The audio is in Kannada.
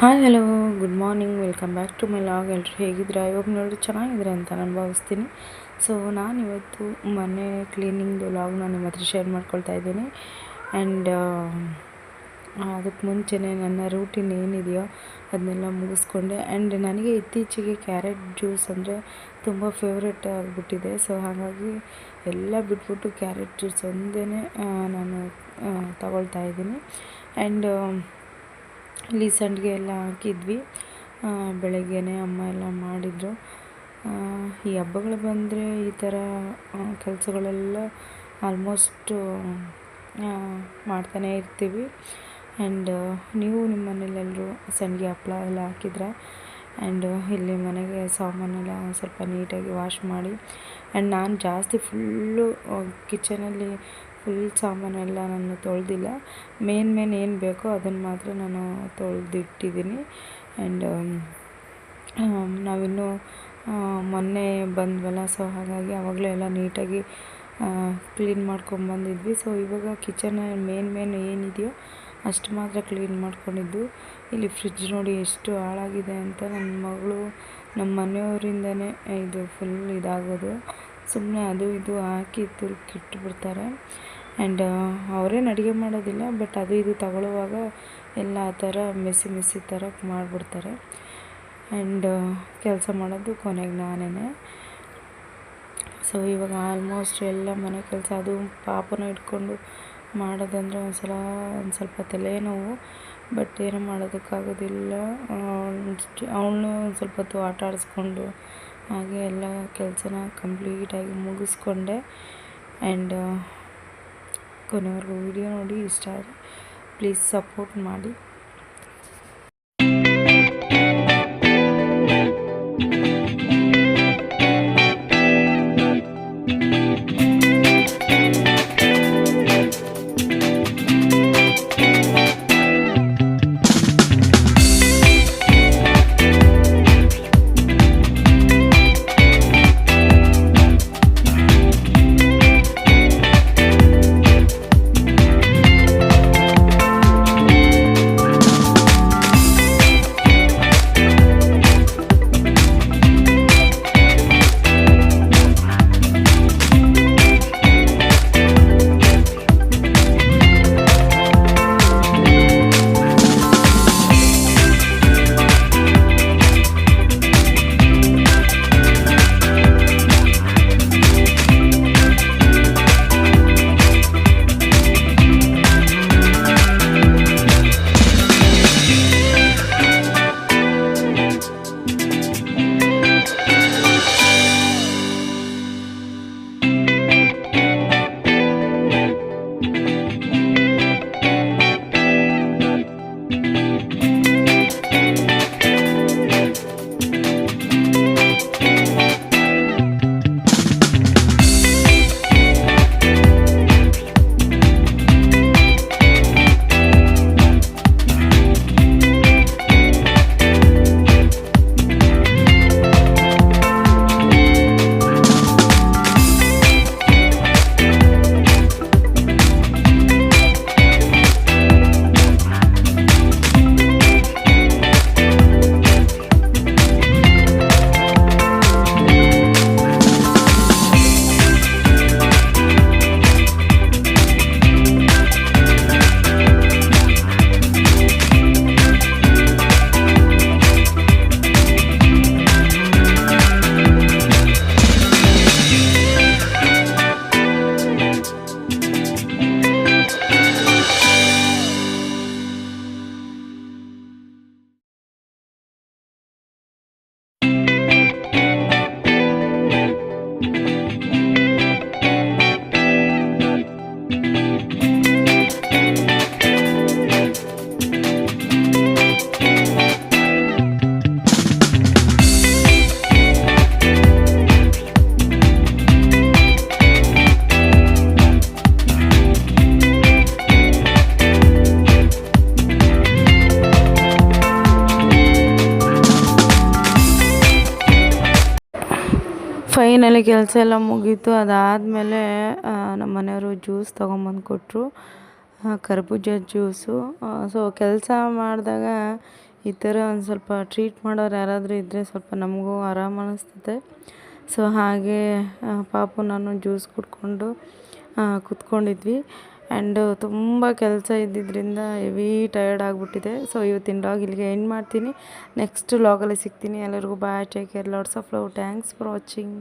Hi hello good morning welcome back to my vlog ಎಲ್ಲರೂ ಹೇಗಿದ್ದೀರಾ? ಇವಾಗ ನೋಡಿದ್ರೆ ಚೆನ್ನಾಗಿದ್ರೆ ಅಂತ ನಾನು ಭಾವಿಸ್ತೀನಿ. ಸೊ ನಾನು ಇವತ್ತು ಮನೆ ಕ್ಲೀನಿಂಗ್ದು ಲಾಗ್ನ ನಿಮ್ಮ ಹತ್ರ ಶೇರ್ ಮಾಡ್ಕೊಳ್ತಾ ಇದ್ದೀನಿ. ಆ್ಯಂಡ್ ಅದಕ್ಕೆ ಮುಂಚೆನೇ ನನ್ನ ರೂಟೀನ್ ಏನಿದೆಯೋ ಅದನ್ನೆಲ್ಲ ಮುಗಿಸ್ಕೊಂಡೆ. ಆ್ಯಂಡ್ ನನಗೆ ಇತ್ತೀಚೆಗೆ ಕ್ಯಾರೆಟ್ ಜ್ಯೂಸ್ ಅಂದರೆ ತುಂಬ ಫೇವ್ರೆಟ್ ಆಗಿಬಿಟ್ಟಿದೆ. ಸೊ ಹಾಗಾಗಿ ಎಲ್ಲ ಬಿಟ್ಬಿಟ್ಟು ಕ್ಯಾರೆಟ್ ಜ್ಯೂಸ್ ಒಂದೇ ನಾನು ತಗೊಳ್ತಾ ಇದ್ದೀನಿ. ಆ್ಯಂಡ್ ಇಲ್ಲಿ ಸಂಡಿಗೆ ಎಲ್ಲ ಹಾಕಿದ್ವಿ. ಬೆಳಗ್ಗೆನೆ ಅಮ್ಮ ಎಲ್ಲ ಮಾಡಿದರು. ಈ ಹಬ್ಬಗಳು ಬಂದರೆ ಈ ಥರ ಕೆಲಸಗಳೆಲ್ಲ ಆಲ್ಮೋಸ್ಟು ಮಾಡ್ತಾನೇ ಇರ್ತೀವಿ. ಆ್ಯಂಡ್ ನೀವು ನಿಮ್ಮ ಮನೇಲೆಲ್ಲರೂ ಸಂಡಿಗೆ ಹಪ್ಪಳ ಎಲ್ಲ ಹಾಕಿದ್ರೆ? ಆ್ಯಂಡ್ ಇಲ್ಲಿ ಮನೆಗೆ ಸಾಮಾನೆಲ್ಲ ಸ್ವಲ್ಪ ನೀಟಾಗಿ ವಾಶ್ ಮಾಡಿ. ಆ್ಯಂಡ್ ನಾನು ಜಾಸ್ತಿ ಫುಲ್ಲು ಕಿಚನಲ್ಲಿ ಫುಲ್ ಸಾಮಾನೆಲ್ಲ ನಾನು ತೊಳೆದಿಲ್ಲ. ಮೇನ್ ಮೇನ್ ಏನು ಬೇಕೋ ಅದನ್ನು ಮಾತ್ರ ನಾನು ತೊಳೆದಿಟ್ಟಿದ್ದೀನಿ ಆ್ಯಂಡ್ ನಾವಿನ್ನೂ ಮೊನ್ನೆ ಬಂದ್ವಲ್ಲ ಸೊ ಹಾಗಾಗಿ ಆವಾಗಲೇ ಎಲ್ಲ ನೀಟಾಗಿ ಕ್ಲೀನ್ ಮಾಡ್ಕೊಂಬಂದಿದ್ವಿ ಸೊ ಇವಾಗ ಕಿಚನ್ ಮೇನ್ ಮೇನ್ ಏನಿದೆಯೋ ಅಷ್ಟು ಮಾತ್ರ ಕ್ಲೀನ್ ಮಾಡ್ಕೊಂಡಿದ್ದು. ಇಲ್ಲಿ ಫ್ರಿಜ್ ನೋಡಿ ಎಷ್ಟು ಹಾಳಾಗಿದೆ ಅಂತ ನನ್ನ ಮಗಳು ನಮ್ಮ ಮನೆಯವರಿಂದನೇ, ಇದು ಫುಲ್ ಇದಾಗೋದು. ಸುಮ್ಮನೆ ಅದು ಇದು ಹಾಕಿ ತುರುಕಿಟ್ಬಿಡ್ತಾರೆ ಆ್ಯಂಡ್ ಅವರೇನು ಅಡುಗೆ ಮಾಡೋದಿಲ್ಲ, ಬಟ್ ಅದು ಇದು ತಗೊಳ್ಳುವಾಗ ಎಲ್ಲ ಆ ಥರ ಮೆಸಿ ಮೆಸಿ ಥರ ಮಾಡಿಬಿಡ್ತಾರೆ. ಆ್ಯಂಡ್ ಕೆಲಸ ಮಾಡೋದು ಕೊನೆಗೆ ನಾನೇ ಸೊ, ಇವಾಗ ಆಲ್ಮೋಸ್ಟ್ ಎಲ್ಲ ಮನೆ ಕೆಲಸ, ಅದು ಪಾಪನ ಇಟ್ಕೊಂಡು ಮಾಡೋದಂದರೆ ಒಂದು ಸಲ ಒಂದು ಸ್ವಲ್ಪ ತಲೆನೋವು, ಬಟ್ ಏನೂ ಮಾಡೋದಕ್ಕಾಗೋದಿಲ್ಲ. ಅವಳು ಒಂದು ಸ್ವಲ್ಪ ಹೊತ್ತು ಆಟ ಆಡಿಸ್ಕೊಂಡು ಹಾಗೆ ಎಲ್ಲ ಕೆಲಸನ ಕಂಪ್ಲೀಟಾಗಿ ಮುಗಿಸ್ಕೊಂಡೆ. ಆ್ಯಂಡ್ ಕೊನೆವರೆಗೂ ವಿಡಿಯೋ ನೋಡಿ ಇಷ್ಟ ಆದರೆ ಪ್ಲೀಸ್ ಸಪೋರ್ಟ್ ಮಾಡಿ. ಫೈನಲಿ ಕೆಲಸ ಎಲ್ಲ ಮುಗೀತು, ಅದಾದಮೇಲೆ ನಮ್ಮ ಮನೆಯವರು ಜ್ಯೂಸ್ ತೊಗೊಂಬಂದು ಕೊಟ್ಟರು ಕರ್ಬೂಜ ಜ್ಯೂಸು ಸೊ ಕೆಲಸ ಮಾಡಿದಾಗ ಈ ಥರ ಒಂದು ಸ್ವಲ್ಪ ಟ್ರೀಟ್ ಮಾಡೋರು ಯಾರಾದರೂ ಇದ್ದರೆ ಸ್ವಲ್ಪ ನಮಗೂ ಆರಾಮ ಅನ್ನಿಸ್ತದೆ ಸೊ ಹಾಗೆ ಪಾಪ ಪಾಪು ನಾನು ಜ್ಯೂಸ್ ಕುಡ್ಕೊಂಡು ಕುತ್ಕೊಂಡಿದ್ವಿ. ಆ್ಯಂಡ್ ತುಂಬ ಕೆಲಸ ಇದ್ದಿದ್ದರಿಂದ ಹೆವಿ ಟಯರ್ಡ್ ಆಗಿಬಿಟ್ಟಿದೆ. ಸೊ ಇವತ್ತಿನ ಲಾಗ್ ಇಲ್ಲಿಗೆ ಎಂಡ್ ಮಾಡ್ತೀನಿ. ನೆಕ್ಸ್ಟ್ ಲಾಗಲ್ಲಿ ಸಿಗ್ತೀನಿ. ಎಲ್ಲರಿಗೂ bye take care lots of love thanks for watching